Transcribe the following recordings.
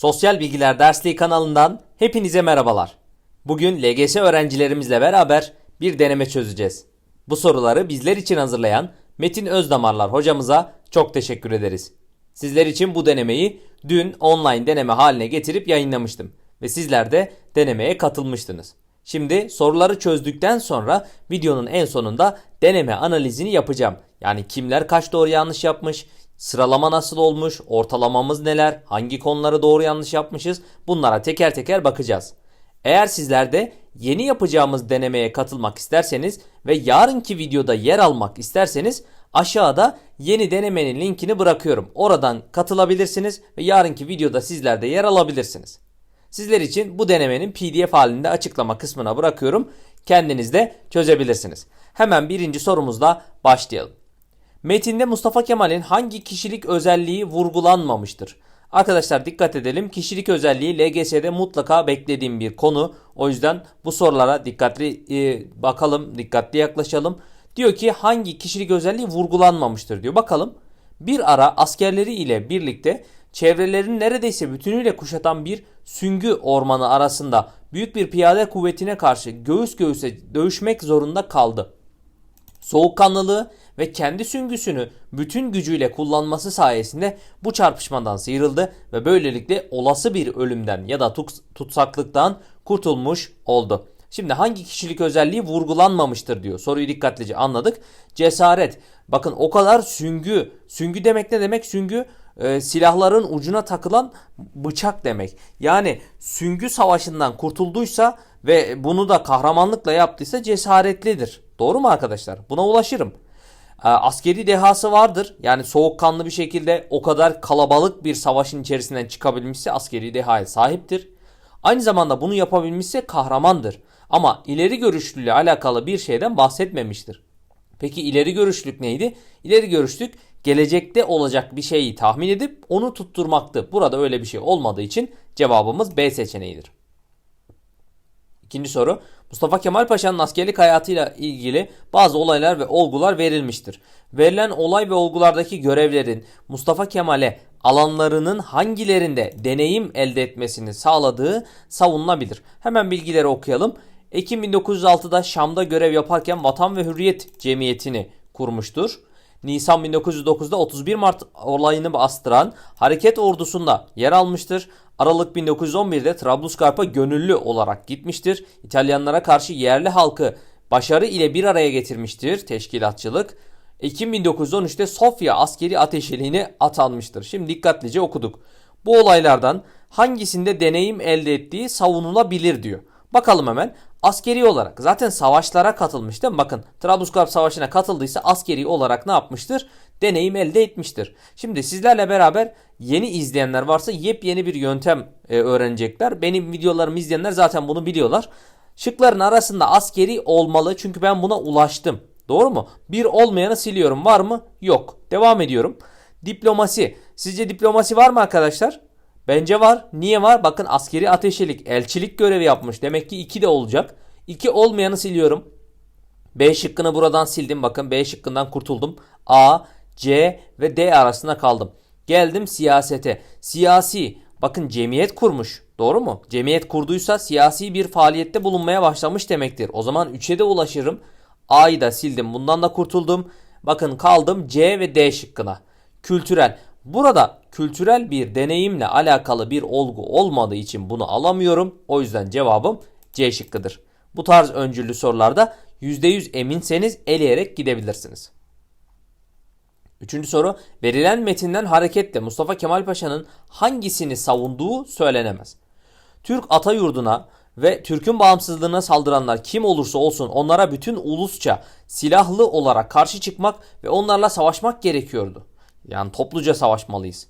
Sosyal Bilgiler Dersliği kanalından hepinize merhabalar. Bugün LGS öğrencilerimizle beraber bir deneme çözeceğiz. Bu soruları bizler için hazırlayan Metin Özdamarlar hocamıza çok teşekkür ederiz. Sizler için bu denemeyi dün online deneme haline getirip yayınlamıştım ve sizler de denemeye katılmıştınız. Şimdi soruları çözdükten sonra videonun en sonunda deneme analizini yapacağım. Yani kimler kaç doğru yanlış yapmış, sıralama nasıl olmuş, ortalamamız neler, hangi konuları doğru yanlış yapmışız bunlara teker teker bakacağız. Eğer sizler de yeni yapacağımız denemeye katılmak isterseniz ve yarınki videoda yer almak isterseniz aşağıda yeni denemenin linkini bırakıyorum. Oradan katılabilirsiniz ve yarınki videoda sizler de yer alabilirsiniz. Sizler için bu denemenin PDF halinde açıklama kısmına bırakıyorum. Kendiniz de çözebilirsiniz. Hemen birinci sorumuzla başlayalım. Metinde Mustafa Kemal'in hangi kişilik özelliği vurgulanmamıştır? Arkadaşlar dikkat edelim. Kişilik özelliği LGS'de mutlaka beklediğim bir konu. O yüzden bu sorulara dikkatli e, bakalım, dikkatli yaklaşalım. Diyor ki hangi kişilik özelliği vurgulanmamıştır diyor. Bakalım. Bir ara askerleri ile birlikte çevrelerini neredeyse bütünüyle kuşatan bir süngü ormanı arasında büyük bir piyade kuvvetine karşı göğüs göğüse dövüşmek zorunda kaldı. Soğukkanlılığı ve kendi süngüsünü bütün gücüyle kullanması sayesinde bu çarpışmadan sıyrıldı ve böylelikle olası bir ölümden ya da tut- tutsaklıktan kurtulmuş oldu. Şimdi hangi kişilik özelliği vurgulanmamıştır diyor. Soruyu dikkatlice anladık. Cesaret. Bakın o kadar süngü. Süngü demek ne demek? Süngü e, silahların ucuna takılan bıçak demek. Yani süngü savaşından kurtulduysa ve bunu da kahramanlıkla yaptıysa cesaretlidir. Doğru mu arkadaşlar? Buna ulaşırım. E, askeri dehası vardır. Yani soğukkanlı bir şekilde o kadar kalabalık bir savaşın içerisinden çıkabilmişse askeri dehaya sahiptir. Aynı zamanda bunu yapabilmişse kahramandır. Ama ileri görüşlülüğe alakalı bir şeyden bahsetmemiştir. Peki ileri görüşlük neydi? İleri görüşlük gelecekte olacak bir şeyi tahmin edip onu tutturmaktı. Burada öyle bir şey olmadığı için cevabımız B seçeneğidir. İkinci soru. Mustafa Kemal Paşa'nın askerlik hayatıyla ilgili bazı olaylar ve olgular verilmiştir. Verilen olay ve olgulardaki görevlerin Mustafa Kemal'e alanlarının hangilerinde deneyim elde etmesini sağladığı savunulabilir. Hemen bilgileri okuyalım. Ekim 1906'da Şam'da görev yaparken Vatan ve Hürriyet Cemiyeti'ni kurmuştur. Nisan 1909'da 31 Mart olayını bastıran hareket ordusunda yer almıştır. Aralık 1911'de Trablusgarp'a gönüllü olarak gitmiştir. İtalyanlara karşı yerli halkı başarı ile bir araya getirmiştir teşkilatçılık. Ekim 1913'te Sofya askeri ateşeliğine atanmıştır. Şimdi dikkatlice okuduk. Bu olaylardan hangisinde deneyim elde ettiği savunulabilir diyor. Bakalım hemen askeri olarak zaten savaşlara katılmış değil mi? Bakın Trablusgarp Savaşı'na katıldıysa askeri olarak ne yapmıştır? Deneyim elde etmiştir. Şimdi sizlerle beraber yeni izleyenler varsa yepyeni bir yöntem e, öğrenecekler. Benim videolarımı izleyenler zaten bunu biliyorlar. Şıkların arasında askeri olmalı çünkü ben buna ulaştım. Doğru mu? Bir olmayanı siliyorum. Var mı? Yok. Devam ediyorum. Diplomasi. Sizce diplomasi var mı arkadaşlar? Bence var. Niye var? Bakın askeri ateşelik, elçilik görevi yapmış. Demek ki 2 de olacak. 2 olmayanı siliyorum. B şıkkını buradan sildim. Bakın B şıkkından kurtuldum. A, C ve D arasında kaldım. Geldim siyasete. Siyasi. Bakın cemiyet kurmuş. Doğru mu? Cemiyet kurduysa siyasi bir faaliyette bulunmaya başlamış demektir. O zaman 3'e de ulaşırım. A'yı da sildim. Bundan da kurtuldum. Bakın kaldım C ve D şıkkına. Kültürel. Burada kültürel bir deneyimle alakalı bir olgu olmadığı için bunu alamıyorum. O yüzden cevabım C şıkkıdır. Bu tarz öncüllü sorularda %100 eminseniz eleyerek gidebilirsiniz. Üçüncü soru. Verilen metinden hareketle Mustafa Kemal Paşa'nın hangisini savunduğu söylenemez. Türk ata yurduna ve Türk'ün bağımsızlığına saldıranlar kim olursa olsun onlara bütün ulusça silahlı olarak karşı çıkmak ve onlarla savaşmak gerekiyordu. Yani topluca savaşmalıyız.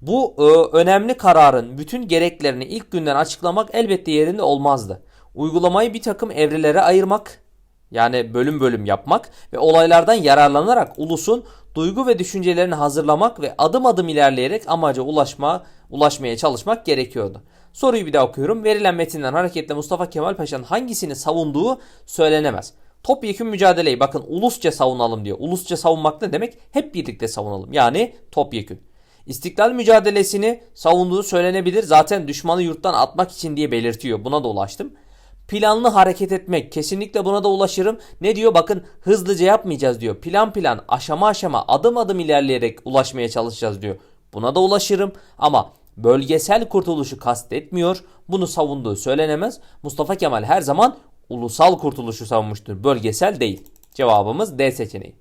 Bu e, önemli kararın bütün gereklerini ilk günden açıklamak elbette yerinde olmazdı. Uygulamayı bir takım evrelere ayırmak, yani bölüm bölüm yapmak ve olaylardan yararlanarak ulusun duygu ve düşüncelerini hazırlamak ve adım adım ilerleyerek amaca ulaşma, ulaşmaya çalışmak gerekiyordu. Soruyu bir daha okuyorum. Verilen metinden hareketle Mustafa Kemal Paşa'nın hangisini savunduğu söylenemez. Topyekun mücadeleyi bakın ulusça savunalım diyor. Ulusça savunmak ne demek? Hep birlikte savunalım. Yani topyekun. İstiklal mücadelesini savunduğu söylenebilir. Zaten düşmanı yurttan atmak için diye belirtiyor. Buna da ulaştım. Planlı hareket etmek. Kesinlikle buna da ulaşırım. Ne diyor? Bakın hızlıca yapmayacağız diyor. Plan plan, aşama aşama, adım adım ilerleyerek ulaşmaya çalışacağız diyor. Buna da ulaşırım ama bölgesel kurtuluşu kastetmiyor. Bunu savunduğu söylenemez. Mustafa Kemal her zaman ulusal kurtuluşu savunmuştur. Bölgesel değil. Cevabımız D seçeneği.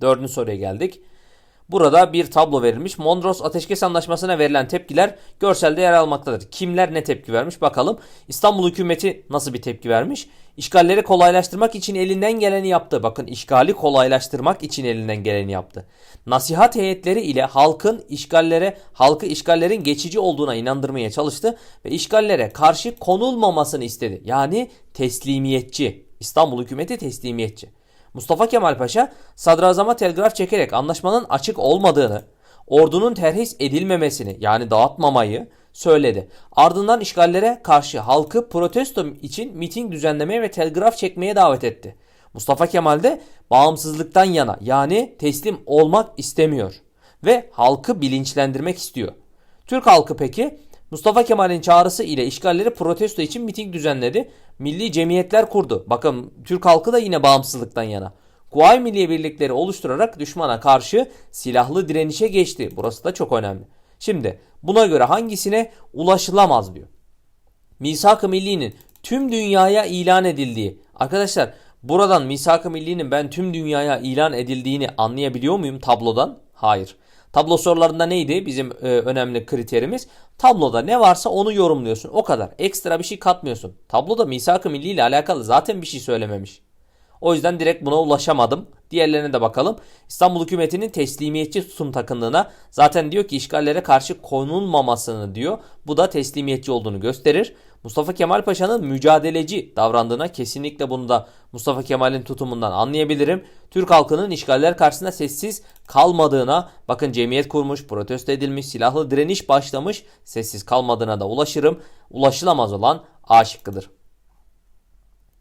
Dördüncü soruya geldik. Burada bir tablo verilmiş. Mondros Ateşkes Anlaşması'na verilen tepkiler görselde yer almaktadır. Kimler ne tepki vermiş bakalım. İstanbul hükümeti nasıl bir tepki vermiş? İşgalleri kolaylaştırmak için elinden geleni yaptı. Bakın işgali kolaylaştırmak için elinden geleni yaptı. Nasihat heyetleri ile halkın işgallere, halkı işgallerin geçici olduğuna inandırmaya çalıştı ve işgallere karşı konulmamasını istedi. Yani teslimiyetçi. İstanbul hükümeti teslimiyetçi. Mustafa Kemal Paşa sadrazama telgraf çekerek anlaşmanın açık olmadığını, ordunun terhis edilmemesini yani dağıtmamayı söyledi. Ardından işgallere karşı halkı protesto için miting düzenlemeye ve telgraf çekmeye davet etti. Mustafa Kemal de bağımsızlıktan yana yani teslim olmak istemiyor ve halkı bilinçlendirmek istiyor. Türk halkı peki Mustafa Kemal'in çağrısı ile işgalleri protesto için miting düzenledi. Milli cemiyetler kurdu. Bakın Türk halkı da yine bağımsızlıktan yana. Kuvayi Milliye Birlikleri oluşturarak düşmana karşı silahlı direnişe geçti. Burası da çok önemli. Şimdi buna göre hangisine ulaşılamaz diyor. Misak-ı Milli'nin tüm dünyaya ilan edildiği. Arkadaşlar buradan Misak-ı Milli'nin ben tüm dünyaya ilan edildiğini anlayabiliyor muyum tablodan? Hayır. Tablo sorularında neydi bizim e, önemli kriterimiz? Tabloda ne varsa onu yorumluyorsun. O kadar. Ekstra bir şey katmıyorsun. Tabloda misak-ı milli ile alakalı zaten bir şey söylememiş. O yüzden direkt buna ulaşamadım. Diğerlerine de bakalım. İstanbul hükümetinin teslimiyetçi tutum takındığına zaten diyor ki işgallere karşı konulmamasını diyor. Bu da teslimiyetçi olduğunu gösterir. Mustafa Kemal Paşa'nın mücadeleci davrandığına kesinlikle bunu da Mustafa Kemal'in tutumundan anlayabilirim. Türk halkının işgaller karşısında sessiz kalmadığına, bakın cemiyet kurmuş, protesto edilmiş, silahlı direniş başlamış, sessiz kalmadığına da ulaşırım. Ulaşılamaz olan A şıkkıdır.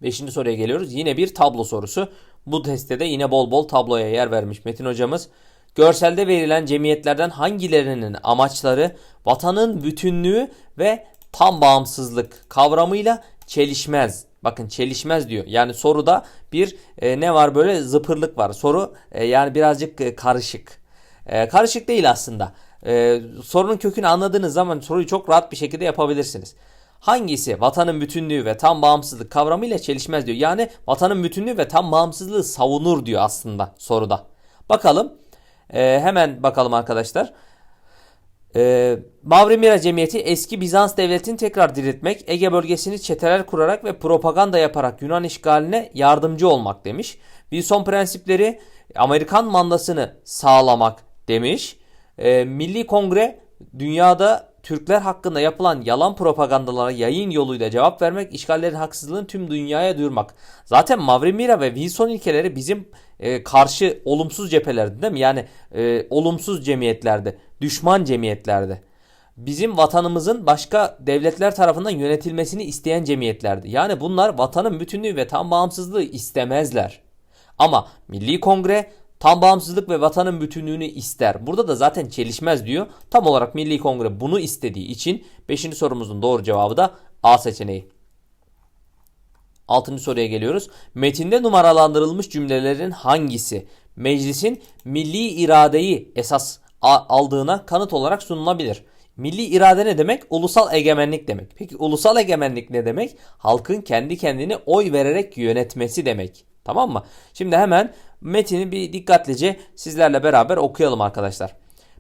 Beşinci soruya geliyoruz. Yine bir tablo sorusu. Bu testte de yine bol bol tabloya yer vermiş Metin hocamız. Görselde verilen cemiyetlerden hangilerinin amaçları vatanın bütünlüğü ve tam bağımsızlık kavramıyla çelişmez. Bakın çelişmez diyor. Yani soruda bir e, ne var böyle zıpırlık var. Soru e, yani birazcık e, karışık. E, karışık değil aslında. E, sorunun kökünü anladığınız zaman soruyu çok rahat bir şekilde yapabilirsiniz. Hangisi vatanın bütünlüğü ve tam bağımsızlık kavramıyla çelişmez diyor. Yani vatanın bütünlüğü ve tam bağımsızlığı savunur diyor aslında soruda. Bakalım. E, hemen bakalım arkadaşlar. Ee, Mavrimira Cemiyeti eski Bizans devletini tekrar diriltmek, Ege bölgesini çeteler kurarak ve propaganda yaparak Yunan işgaline yardımcı olmak demiş. Wilson prensipleri Amerikan mandasını sağlamak demiş. Ee, Milli Kongre dünyada Türkler hakkında yapılan yalan propagandalara yayın yoluyla cevap vermek, işgallerin haksızlığını tüm dünyaya duyurmak. Zaten Mavrimira ve Wilson ilkeleri bizim e, karşı olumsuz cephelerdi değil mi? Yani e, olumsuz cemiyetlerde, düşman cemiyetlerde. Bizim vatanımızın başka devletler tarafından yönetilmesini isteyen cemiyetlerdi. Yani bunlar vatanın bütünlüğü ve tam bağımsızlığı istemezler. Ama Milli Kongre tam bağımsızlık ve vatanın bütünlüğünü ister. Burada da zaten çelişmez diyor. Tam olarak Milli Kongre bunu istediği için 5. sorumuzun doğru cevabı da A seçeneği. Altıncı soruya geliyoruz. Metinde numaralandırılmış cümlelerin hangisi meclisin milli iradeyi esas aldığına kanıt olarak sunulabilir? Milli irade ne demek? Ulusal egemenlik demek. Peki ulusal egemenlik ne demek? Halkın kendi kendini oy vererek yönetmesi demek. Tamam mı? Şimdi hemen metini bir dikkatlice sizlerle beraber okuyalım arkadaşlar.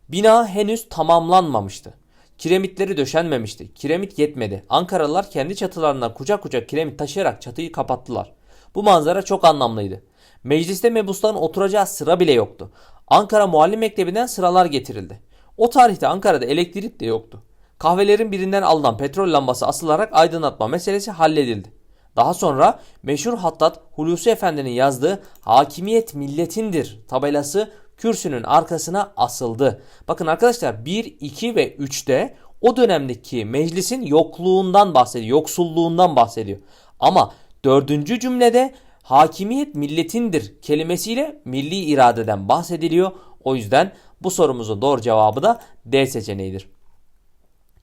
Bina henüz tamamlanmamıştı. Kiremitleri döşenmemişti. Kiremit yetmedi. Ankaralılar kendi çatılarından kucak kucak kiremit taşıyarak çatıyı kapattılar. Bu manzara çok anlamlıydı. Mecliste mebusların oturacağı sıra bile yoktu. Ankara Muallim Mektebi'nden sıralar getirildi. O tarihte Ankara'da elektrik de yoktu. Kahvelerin birinden alınan petrol lambası asılarak aydınlatma meselesi halledildi. Daha sonra meşhur hattat Hulusi Efendi'nin yazdığı Hakimiyet milletindir tabelası kürsünün arkasına asıldı. Bakın arkadaşlar 1, 2 ve 3'te o dönemdeki meclisin yokluğundan bahsediyor, yoksulluğundan bahsediyor. Ama dördüncü cümlede hakimiyet milletindir kelimesiyle milli iradeden bahsediliyor. O yüzden Bu sorumuzun doğru cevabı da D seçeneğidir.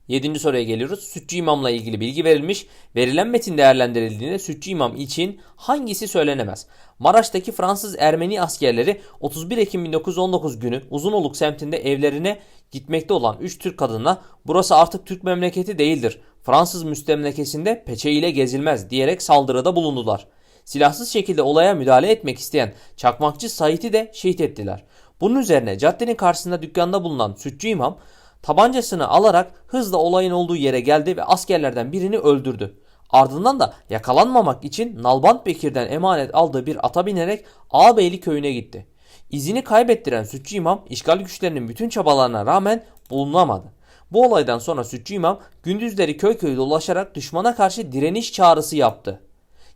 Yedinci soruya geliyoruz. Sütçü imamla ilgili bilgi verilmiş. Verilen metin değerlendirildiğinde Sütçü imam için hangisi söylenemez? Maraş'taki Fransız Ermeni askerleri 31 Ekim 1919 günü Uzunoluk semtinde evlerine gitmekte olan 3 Türk kadınla burası artık Türk memleketi değildir. Fransız müstemlekesinde peçe ile gezilmez diyerek saldırıda bulundular. Silahsız şekilde olaya müdahale etmek isteyen çakmakçı Sait'i de şehit ettiler. Bunun üzerine caddenin karşısında dükkanda bulunan Sütçü imam Tabancasını alarak hızla olayın olduğu yere geldi ve askerlerden birini öldürdü. Ardından da yakalanmamak için Nalbant Bekir'den emanet aldığı bir ata binerek Ağabeyli köyüne gitti. İzini kaybettiren Sütçü İmam işgal güçlerinin bütün çabalarına rağmen bulunamadı. Bu olaydan sonra Sütçü İmam gündüzleri köy köy dolaşarak düşmana karşı direniş çağrısı yaptı.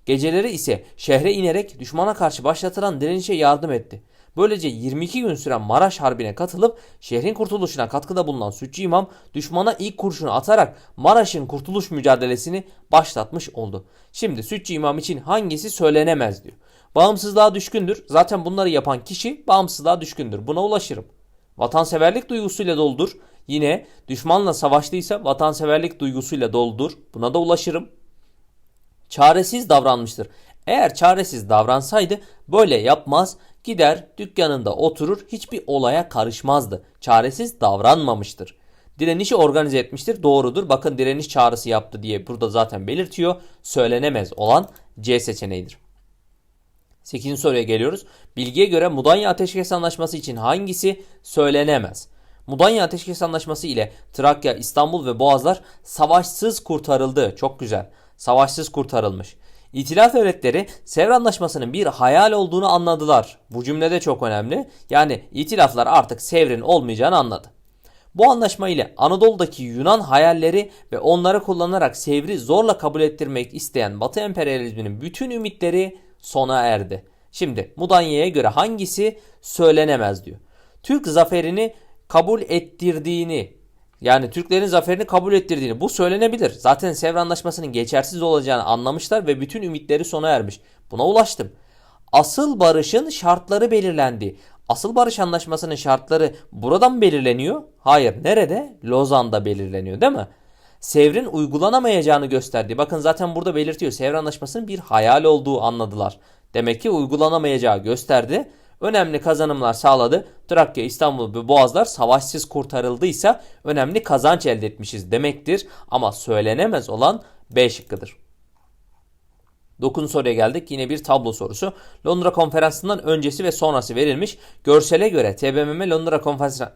Geceleri ise şehre inerek düşmana karşı başlatılan direnişe yardım etti. Böylece 22 gün süren Maraş Harbi'ne katılıp şehrin kurtuluşuna katkıda bulunan Sütçü İmam düşmana ilk kurşunu atarak Maraş'ın kurtuluş mücadelesini başlatmış oldu. Şimdi Sütçü İmam için hangisi söylenemez diyor. Bağımsızlığa düşkündür. Zaten bunları yapan kişi bağımsızlığa düşkündür. Buna ulaşırım. Vatanseverlik duygusuyla doludur. Yine düşmanla savaştıysa vatanseverlik duygusuyla doludur. Buna da ulaşırım. Çaresiz davranmıştır. Eğer çaresiz davransaydı böyle yapmaz, gider dükkanında oturur hiçbir olaya karışmazdı. Çaresiz davranmamıştır. Direnişi organize etmiştir. Doğrudur. Bakın direniş çağrısı yaptı diye burada zaten belirtiyor. Söylenemez olan C seçeneğidir. 8. soruya geliyoruz. Bilgiye göre Mudanya Ateşkes Anlaşması için hangisi söylenemez? Mudanya Ateşkes Anlaşması ile Trakya, İstanbul ve Boğazlar savaşsız kurtarıldı. Çok güzel. Savaşsız kurtarılmış. İtilaf devletleri Sevr Anlaşması'nın bir hayal olduğunu anladılar. Bu cümlede çok önemli. Yani itilaflar artık Sevr'in olmayacağını anladı. Bu anlaşma ile Anadolu'daki Yunan hayalleri ve onları kullanarak Sevr'i zorla kabul ettirmek isteyen Batı emperyalizminin bütün ümitleri sona erdi. Şimdi Mudanya'ya göre hangisi söylenemez diyor. Türk zaferini kabul ettirdiğini yani Türklerin zaferini kabul ettirdiğini bu söylenebilir. Zaten Sevr Anlaşması'nın geçersiz olacağını anlamışlar ve bütün ümitleri sona ermiş. Buna ulaştım. Asıl barışın şartları belirlendi. Asıl barış anlaşmasının şartları buradan belirleniyor? Hayır. Nerede? Lozan'da belirleniyor değil mi? Sevr'in uygulanamayacağını gösterdi. Bakın zaten burada belirtiyor. Sevr Anlaşması'nın bir hayal olduğu anladılar. Demek ki uygulanamayacağı gösterdi önemli kazanımlar sağladı. Trakya, İstanbul ve Boğazlar savaşsız kurtarıldıysa önemli kazanç elde etmişiz demektir. Ama söylenemez olan B şıkkıdır. 9. soruya geldik. Yine bir tablo sorusu. Londra konferansından öncesi ve sonrası verilmiş. Görsele göre TBMM Londra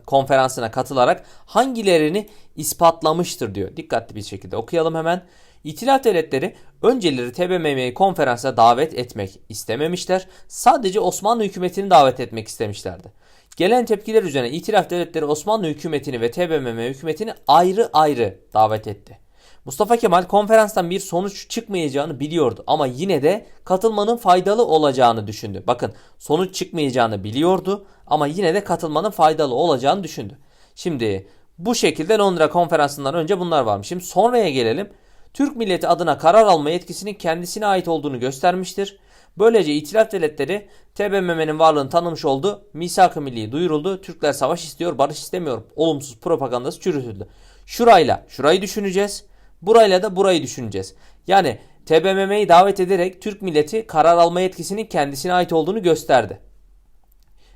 konferansına katılarak hangilerini ispatlamıştır diyor. Dikkatli bir şekilde okuyalım hemen. İtilaf devletleri önceleri TBMM'yi konferansa davet etmek istememişler. Sadece Osmanlı hükümetini davet etmek istemişlerdi. Gelen tepkiler üzerine İtilaf devletleri Osmanlı hükümetini ve TBMM hükümetini ayrı ayrı davet etti. Mustafa Kemal konferanstan bir sonuç çıkmayacağını biliyordu ama yine de katılmanın faydalı olacağını düşündü. Bakın sonuç çıkmayacağını biliyordu ama yine de katılmanın faydalı olacağını düşündü. Şimdi bu şekilde Londra konferansından önce bunlar varmış. Şimdi sonraya gelelim. Türk milleti adına karar alma yetkisinin kendisine ait olduğunu göstermiştir. Böylece itilaf devletleri TBMM'nin varlığını tanımış oldu. Misak-ı Milli duyuruldu. Türkler savaş istiyor, barış istemiyor. Olumsuz propagandası çürütüldü. Şurayla şurayı düşüneceğiz. Burayla da burayı düşüneceğiz. Yani TBMM'yi davet ederek Türk milleti karar alma yetkisinin kendisine ait olduğunu gösterdi.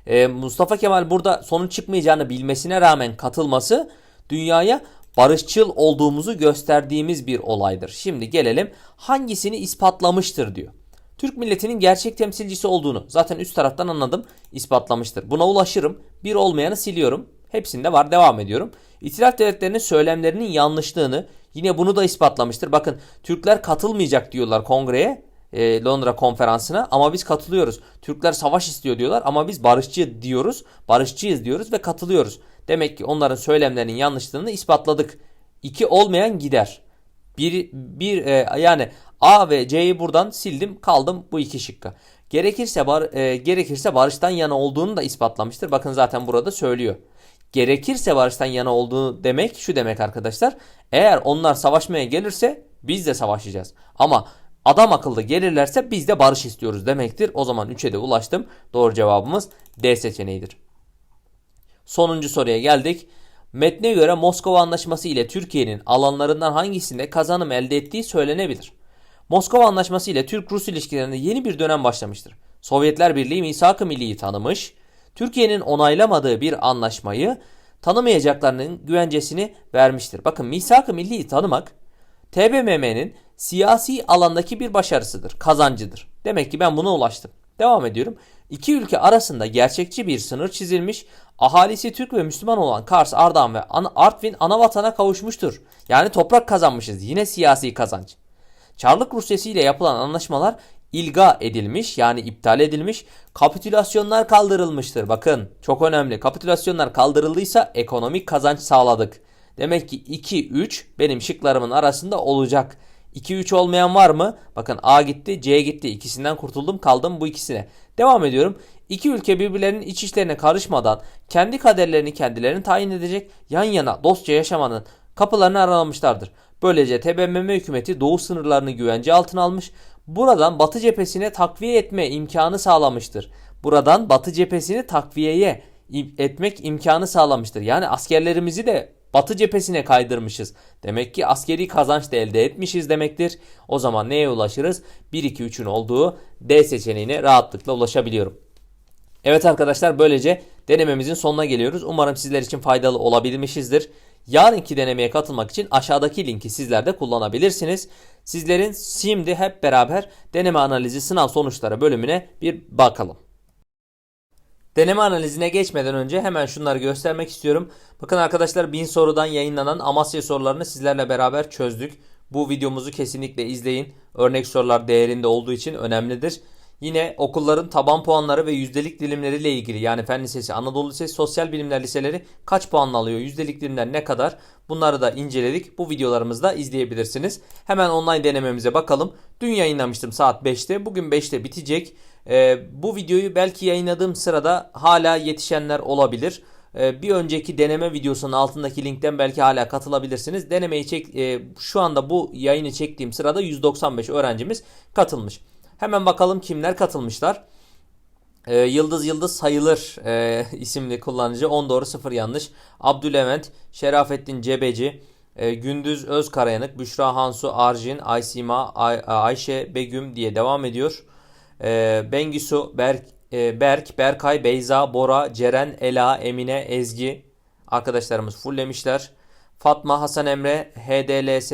Ee, Mustafa Kemal burada sonuç çıkmayacağını bilmesine rağmen katılması dünyaya barışçıl olduğumuzu gösterdiğimiz bir olaydır. Şimdi gelelim hangisini ispatlamıştır diyor. Türk milletinin gerçek temsilcisi olduğunu zaten üst taraftan anladım ispatlamıştır. Buna ulaşırım. Bir olmayanı siliyorum. Hepsinde var devam ediyorum. İtilaf devletlerinin söylemlerinin yanlışlığını yine bunu da ispatlamıştır. Bakın Türkler katılmayacak diyorlar kongreye e, Londra konferansına ama biz katılıyoruz. Türkler savaş istiyor diyorlar ama biz barışçı diyoruz. Barışçıyız diyoruz ve katılıyoruz. Demek ki onların söylemlerinin yanlışlığını ispatladık. İki olmayan gider. Bir, bir e, yani A ve C'yi buradan sildim kaldım bu iki şıkka. Gerekirse bar, e, gerekirse barıştan yana olduğunu da ispatlamıştır. Bakın zaten burada söylüyor. Gerekirse barıştan yana olduğu demek şu demek arkadaşlar. Eğer onlar savaşmaya gelirse biz de savaşacağız. Ama adam akıllı gelirlerse biz de barış istiyoruz demektir. O zaman 3'e de ulaştım. Doğru cevabımız D seçeneğidir. Sonuncu soruya geldik. Metne göre Moskova Anlaşması ile Türkiye'nin alanlarından hangisinde kazanım elde ettiği söylenebilir. Moskova Anlaşması ile Türk-Rus ilişkilerinde yeni bir dönem başlamıştır. Sovyetler Birliği misak-ı milliyi tanımış, Türkiye'nin onaylamadığı bir anlaşmayı tanımayacaklarının güvencesini vermiştir. Bakın misak-ı milliyi tanımak TBMM'nin siyasi alandaki bir başarısıdır, kazancıdır. Demek ki ben buna ulaştım. Devam ediyorum. İki ülke arasında gerçekçi bir sınır çizilmiş, ahalisi Türk ve Müslüman olan Kars, Ardahan ve Artvin ana vatana kavuşmuştur. Yani toprak kazanmışız. Yine siyasi kazanç. Çarlık Rusyası ile yapılan anlaşmalar ilga edilmiş yani iptal edilmiş. Kapitülasyonlar kaldırılmıştır. Bakın çok önemli. Kapitülasyonlar kaldırıldıysa ekonomik kazanç sağladık. Demek ki 2-3 benim şıklarımın arasında olacak. 2-3 olmayan var mı? Bakın A gitti, C gitti. İkisinden kurtuldum, kaldım bu ikisine. Devam ediyorum. İki ülke birbirlerinin iç işlerine karışmadan kendi kaderlerini kendilerini tayin edecek yan yana dostça yaşamanın kapılarını aralamışlardır. Böylece TBMM hükümeti doğu sınırlarını güvence altına almış, buradan batı cephesine takviye etme imkanı sağlamıştır. Buradan batı cephesini takviyeye etmek imkanı sağlamıştır. Yani askerlerimizi de batı cephesine kaydırmışız. Demek ki askeri kazanç da elde etmişiz demektir. O zaman neye ulaşırız? 1 2 3'ün olduğu D seçeneğine rahatlıkla ulaşabiliyorum. Evet arkadaşlar böylece denememizin sonuna geliyoruz. Umarım sizler için faydalı olabilmişizdir. Yarınki denemeye katılmak için aşağıdaki linki sizler de kullanabilirsiniz. Sizlerin şimdi hep beraber deneme analizi sınav sonuçları bölümüne bir bakalım. Deneme analizine geçmeden önce hemen şunları göstermek istiyorum. Bakın arkadaşlar 1000 sorudan yayınlanan Amasya sorularını sizlerle beraber çözdük. Bu videomuzu kesinlikle izleyin. Örnek sorular değerinde olduğu için önemlidir. Yine okulların taban puanları ve yüzdelik dilimleriyle ilgili yani Fen Lisesi, Anadolu Lisesi, Sosyal Bilimler Liseleri kaç puan alıyor, yüzdelik dilimler ne kadar bunları da inceledik. Bu videolarımızda izleyebilirsiniz. Hemen online denememize bakalım. Dün yayınlamıştım saat 5'te. Bugün 5'te bitecek. Ee, bu videoyu belki yayınladığım sırada hala yetişenler olabilir. Ee, bir önceki deneme videosunun altındaki linkten belki hala katılabilirsiniz. Denemeyi çek, e, şu anda bu yayını çektiğim sırada 195 öğrencimiz katılmış. Hemen bakalım kimler katılmışlar. Ee, Yıldız Yıldız sayılır e, isimli kullanıcı 10 doğru 0 yanlış. Abdülevent, Şerafettin Cebeci, e, Gündüz Özkarayanık, Büşra Hansu, Arjin, Aysima, Ay, Ayşe Begüm diye devam ediyor. E, Bengisu, Berk, e, Berk, Berkay, Beyza, Bora, Ceren, Ela, Emine, Ezgi arkadaşlarımız fulllemişler. Fatma, Hasan Emre, HDLS,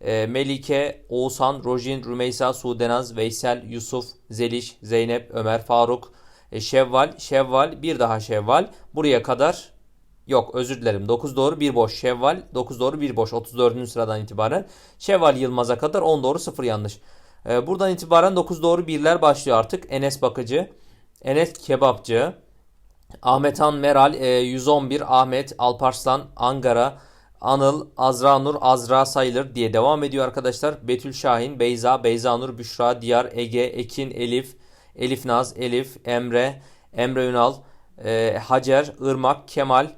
e, Melike, Oğuzhan, Rojin, Rümeysa, Sudenaz, Veysel, Yusuf, Zeliş, Zeynep, Ömer, Faruk, e, Şevval, Şevval, bir daha Şevval. Buraya kadar yok özür dilerim 9 doğru 1 boş. Şevval 9 doğru 1 boş 34. sıradan itibaren. Şevval Yılmaz'a kadar 10 doğru 0 yanlış. E, buradan itibaren 9 doğru 1'ler başlıyor artık. Enes Bakıcı, Enes Kebapçı, Ahmet Meral, e, 111 Ahmet, Alparslan, Angara, Anıl, Azra Nur, Azra sayılır diye devam ediyor arkadaşlar. Betül Şahin, Beyza, Beyza Nur, Büşra, Diyar, Ege, Ekin, Elif, Elif Naz, Elif, Emre, Emre Ünal, e, Hacer, Irmak, Kemal,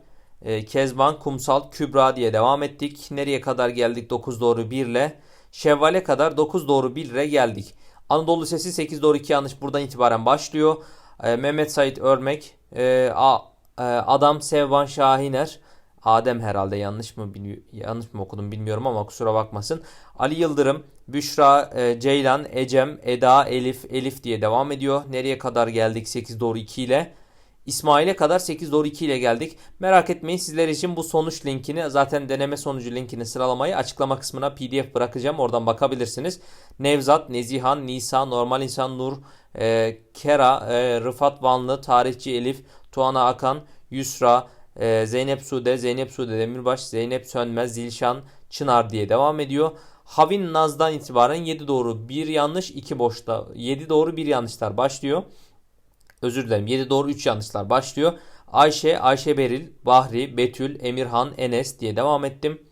e, Kezban, Kumsal, Kübra diye devam ettik. Nereye kadar geldik? 9 doğru 1 ile. Şevval'e kadar 9 doğru 1 ile geldik. Anadolu Lisesi 8 doğru 2 yanlış buradan itibaren başlıyor. E, Mehmet Sait Örmek, e, A, e, Adam Sevvan Şahiner, Adem herhalde yanlış mı yanlış mı okudum bilmiyorum ama kusura bakmasın. Ali Yıldırım, Büşra, e, Ceylan, Ecem, Eda, Elif, Elif diye devam ediyor. Nereye kadar geldik 8 doğru 2 ile? İsmail'e kadar 8 doğru 2 ile geldik. Merak etmeyin sizler için bu sonuç linkini zaten deneme sonucu linkini sıralamayı açıklama kısmına pdf bırakacağım. Oradan bakabilirsiniz. Nevzat, Nezihan, Nisa, Normal İnsan, Nur, e, Kera, e, Rıfat Vanlı, Tarihçi Elif, Tuana Akan, Yusra, ee, Zeynep Sude, Zeynep Sude Demirbaş, Zeynep Sönmez, Zilşan Çınar diye devam ediyor. Havin Naz'dan itibaren 7 doğru 1 yanlış 2 boşta 7 doğru 1 yanlışlar başlıyor. Özür dilerim 7 doğru 3 yanlışlar başlıyor. Ayşe, Ayşe Beril, Bahri, Betül, Emirhan, Enes diye devam ettim.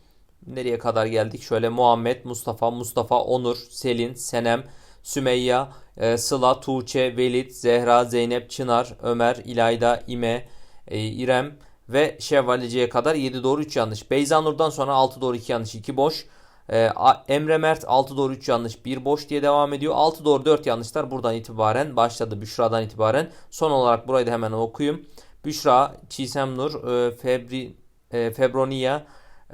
Nereye kadar geldik? Şöyle Muhammed, Mustafa, Mustafa, Onur, Selin, Senem, Sümeyya, e, Sıla, Tuğçe, Velid, Zehra, Zeynep, Çınar, Ömer, İlayda, İme, e, İrem, ve Şevvalici'ye kadar 7 doğru 3 yanlış. Beyza Nur'dan sonra 6 doğru 2 yanlış 2 boş. Ee, Emre Mert 6 doğru 3 yanlış 1 boş diye devam ediyor. 6 doğru 4 yanlışlar buradan itibaren başladı Büşra'dan itibaren. Son olarak burayı da hemen okuyayım. Büşra, Çiğsem Nur, e, Febri, e, Febroniya,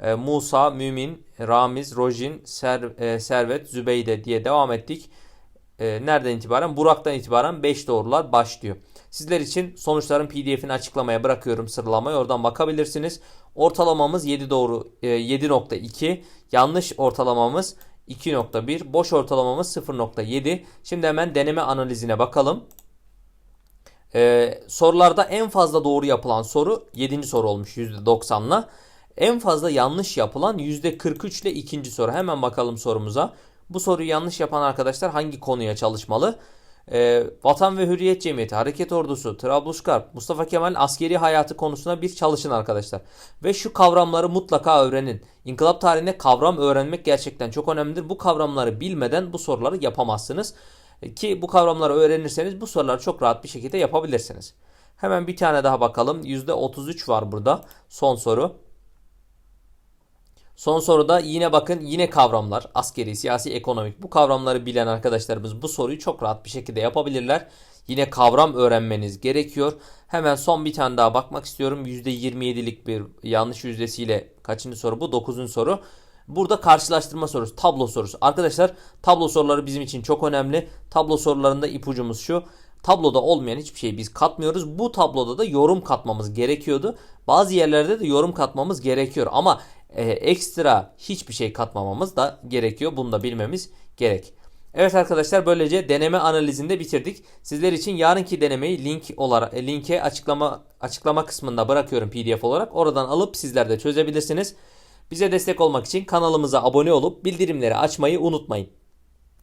e, Musa, Mümin, Ramiz, Rojin, Ser- e, Servet, Zübeyde diye devam ettik. E, nereden itibaren? Burak'tan itibaren 5 doğrular başlıyor. Sizler için sonuçların PDF'ini açıklamaya bırakıyorum sıralamayı. Oradan bakabilirsiniz. Ortalamamız 7 doğru e, 7.2. Yanlış ortalamamız 2.1. Boş ortalamamız 0.7. Şimdi hemen deneme analizine bakalım. Ee, sorularda en fazla doğru yapılan soru 7. soru olmuş %90'la. En fazla yanlış yapılan %43 ile ikinci soru. Hemen bakalım sorumuza. Bu soruyu yanlış yapan arkadaşlar hangi konuya çalışmalı? Ee, Vatan ve Hürriyet Cemiyeti, Hareket Ordusu, Trablusgarp, Mustafa Kemal askeri hayatı konusuna bir çalışın arkadaşlar. Ve şu kavramları mutlaka öğrenin. İnkılap tarihinde kavram öğrenmek gerçekten çok önemlidir. Bu kavramları bilmeden bu soruları yapamazsınız. Ki bu kavramları öğrenirseniz bu soruları çok rahat bir şekilde yapabilirsiniz. Hemen bir tane daha bakalım. %33 var burada. Son soru. Son soruda yine bakın yine kavramlar askeri, siyasi, ekonomik bu kavramları bilen arkadaşlarımız bu soruyu çok rahat bir şekilde yapabilirler. Yine kavram öğrenmeniz gerekiyor. Hemen son bir tane daha bakmak istiyorum. %27'lik bir yanlış yüzdesiyle kaçıncı soru bu? 9. soru. Burada karşılaştırma sorusu, tablo sorusu. Arkadaşlar tablo soruları bizim için çok önemli. Tablo sorularında ipucumuz şu. Tabloda olmayan hiçbir şeyi biz katmıyoruz. Bu tabloda da yorum katmamız gerekiyordu. Bazı yerlerde de yorum katmamız gerekiyor ama e, ekstra hiçbir şey katmamamız da gerekiyor. Bunu da bilmemiz gerek. Evet arkadaşlar böylece deneme analizinde bitirdik. Sizler için yarınki denemeyi link olarak e, linke açıklama açıklama kısmında bırakıyorum PDF olarak. Oradan alıp sizler de çözebilirsiniz. Bize destek olmak için kanalımıza abone olup bildirimleri açmayı unutmayın.